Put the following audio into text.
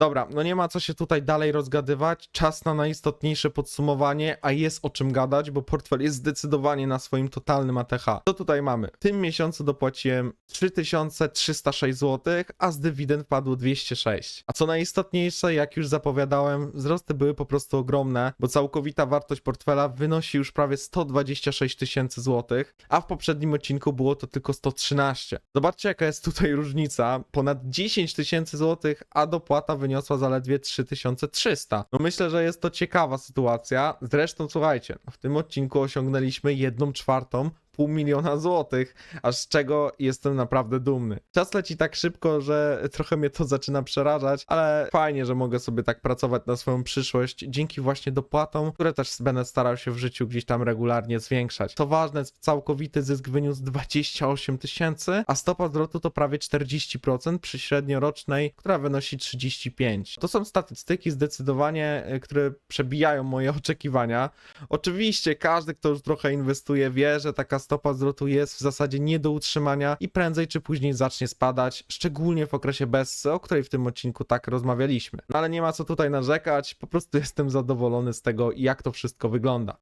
Dobra, no nie ma co się tutaj dalej rozgadywać. Czas na najistotniejsze podsumowanie, a jest o czym gadać, bo portfel jest zdecydowanie na swoim totalnym ATH. Co tutaj mamy? W tym miesiącu dopłaciłem 3306 zł, a z dywidend padło 206. A co najistotniejsze, jak już zapowiadałem, wzrosty były po prostu ogromne, bo całkowita wartość portfela wynosi już prawie 126 tysięcy złotych, a w poprzednim odcinku było to tylko 113. Zobaczcie, jaka jest tutaj różnica. Ponad 10 tysięcy złotych, a dopłata wyniosła zaledwie 3300. No myślę, że jest to ciekawa sytuacja. Zresztą słuchajcie, w tym odcinku osiągnęliśmy 1 czwartą pół miliona złotych, aż z czego jestem naprawdę dumny. Czas leci tak szybko, że trochę mnie to zaczyna przerażać, ale fajnie, że mogę sobie tak pracować na swoją przyszłość dzięki właśnie dopłatom, które też będę starał się w życiu gdzieś tam regularnie zwiększać. To ważne, całkowity zysk wyniósł 28 tysięcy, a stopa zwrotu to prawie 40% przy średniorocznej, która wynosi 35. To są statystyki zdecydowanie, y, które przebijają moje oczekiwania. Oczywiście każdy, kto już trochę inwestuje, wie, że taka stopa zwrotu jest w zasadzie nie do utrzymania i prędzej czy później zacznie spadać, szczególnie w okresie Bessy, o której w tym odcinku tak rozmawialiśmy. No ale nie ma co tutaj narzekać, po prostu jestem zadowolony z tego, jak to wszystko wygląda.